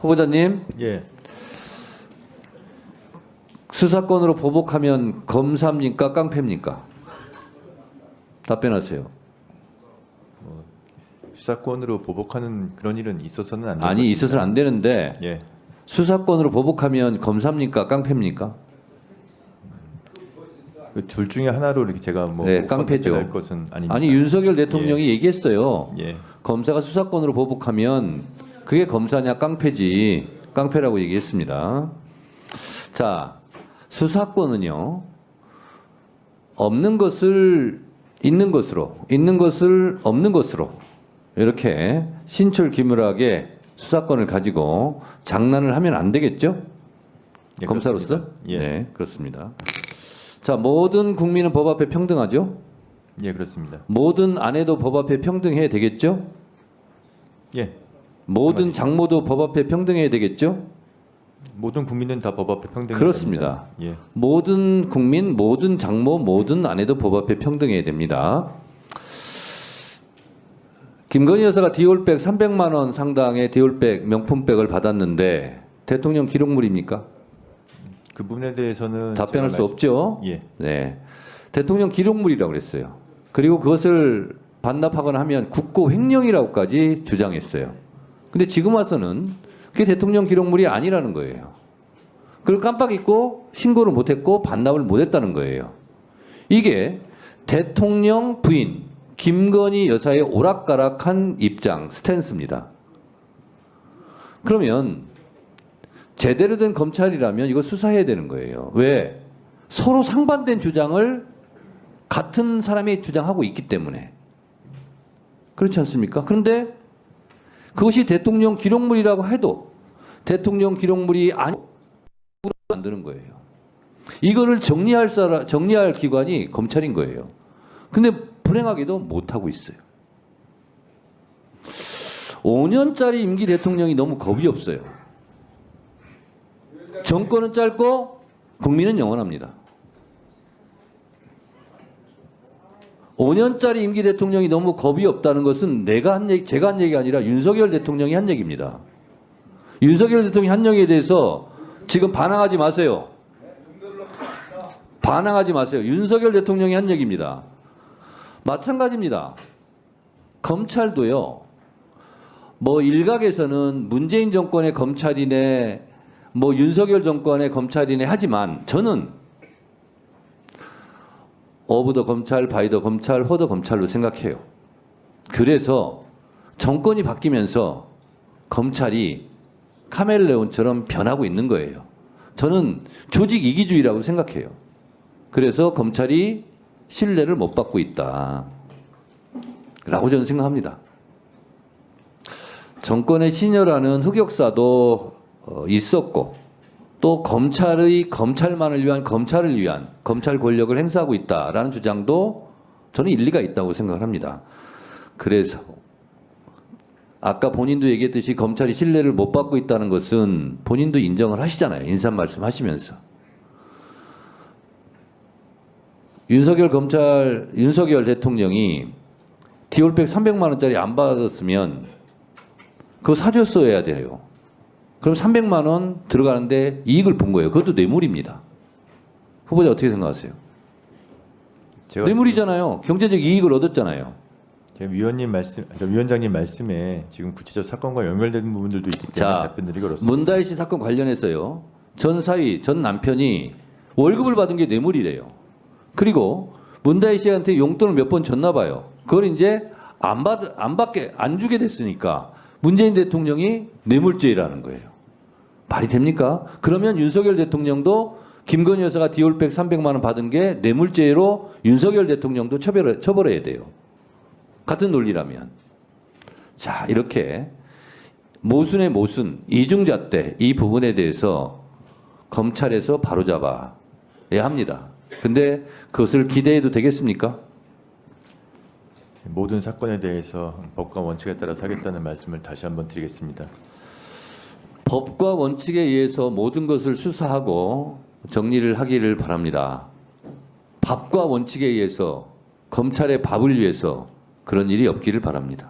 후보자님 예, 수사권으로 보복하면 검사입니까 깡패입니까? 답변하세요. 수사권으로 보복하는 그런 일은 있어서는 안 되는 아니. 있어서는 안 되는데 예, 수사권으로 보복하면 검사입니까 깡패입니까? 그 둘 중에 하나로 이렇게 제가 뭐 네, 깡패죠. 할 것은. 아니 윤석열 대통령이 얘기했어요. 예, 검사가 수사권으로 보복하면 그게 검사냐 깡패지 깡패라고 얘기했습니다. 자 수사권은요 없는 것을 있는 것으로 있는 것을 없는 것으로 이렇게 신출기물하게 수사권을 가지고 장난을 하면 안 되겠죠? 예, 검사로서? 그렇습니다. 예, 네 그렇습니다. 자 모든 국민은 법 앞에 평등하죠? 예, 그렇습니다. 모든 아내도 법 앞에 평등해야 되겠죠? 예, 모든 장모도 법 앞에 평등해야 되겠죠? 모든 국민은 다 법 앞에 평등. 그렇습니다. 예, 모든 국민, 모든 장모, 모든 아내도 법 앞에 평등해야 됩니다. 김건희 여사가 디올백 300만 원 상당의 디올백 명품백을 받았는데 대통령 기록물입니까? 그 부분에 대해서는 답변할 수 제가 없죠. 예, 네. 대통령 기록물이라고 그랬어요. 그리고 그것을 반납하거나 하면 국고 횡령이라고까지 주장했어요. 근데 지금 와서는 그게 대통령 기록물이 아니라는 거예요. 그걸 깜빡 잊고 신고를 못했고 반납을 못했다는 거예요. 이게 대통령 부인 김건희 여사의 오락가락한 입장 스탠스입니다. 그러면 제대로 된 검찰이라면 이거 수사해야 되는 거예요. 왜? 서로 상반된 주장을 같은 사람이 주장하고 있기 때문에. 그렇지 않습니까? 그런데 그것이 대통령 기록물이라고 해도 대통령 기록물이 아니 만드는 거예요. 이거를 정리할 사람, 정리할 기관이 검찰인 거예요. 근데 불행하게도 못하고 있어요. 5년짜리 임기 대통령이 너무 겁이 없어요. 정권은 짧고 국민은 영원합니다. 5년짜리 임기 대통령이 너무 겁이 없다는 것은 내가 한 얘기, 제가 한 얘기가 아니라 윤석열 대통령이 한 얘기입니다. 윤석열 대통령이 한 얘기에 대해서 지금 반항하지 마세요. 반항하지 마세요. 윤석열 대통령이 한 얘기입니다. 마찬가지입니다. 검찰도요. 뭐 일각에서는 문재인 정권의 검찰이네, 뭐 윤석열 정권의 검찰이네 하지만 저는 어부더 검찰, 바이더 검찰, 호더 검찰로 생각해요. 그래서 정권이 바뀌면서 검찰이 카멜레온처럼 변하고 있는 거예요. 저는 조직 이기주의라고 생각해요. 그래서 검찰이 신뢰를 못 받고 있다. 라고 저는 생각합니다. 정권의 신여라는 흑역사도 어, 있었고 또 검찰의 검찰만을 위한 검찰을 위한 검찰 권력을 행사하고 있다라는 주장도 저는 일리가 있다고 생각을 합니다. 그래서 아까 본인도 얘기했듯이 검찰이 신뢰를 못 받고 있다는 것은 본인도 인정을 하시잖아요. 인사 말씀하시면서. 윤석열 검찰 윤석열 대통령이 디올백 300만 원짜리 안 받았으면 그거 사줬어야 돼요. 그럼 300만 원 들어가는데 이익을 본 거예요. 그것도 뇌물입니다. 후보자 어떻게 생각하세요? 뇌물이잖아요. 경제적 이익을 얻었잖아요. 위원님 말씀, 저 위원장님 말씀에 지금 구체적 사건과 연결되는 부분들도 있기 때문에 자, 답변드리기 어렵습니다. 문다희 씨 사건 관련해서요. 전 사위, 전 남편이 월급을 받은 게 뇌물이래요. 그리고 문다희 씨한테 용돈을 몇 번 줬나 봐요. 그걸 이제 안 받, 안 받게, 안 주게 됐으니까 문재인 대통령이 뇌물죄라는 거예요. 말이 됩니까? 그러면 윤석열 대통령도 김건희 여사가 디올백 300만 원 받은 게 뇌물죄로 윤석열 대통령도 처벌, 처벌해야 돼요. 같은 논리라면. 자, 이렇게 모순의 모순, 이중잣대 이 부분에 대해서 검찰에서 바로잡아야 합니다. 근데 그것을 기대해도 되겠습니까? 모든 사건에 대해서 법과 원칙에 따라서 하겠다는 말씀을 다시 한번 드리겠습니다. 법과 원칙에 의해서 모든 것을 수사하고 정리를 하기를 바랍니다. 법과 원칙에 의해서 검찰의 밥을 위해서 그런 일이 없기를 바랍니다.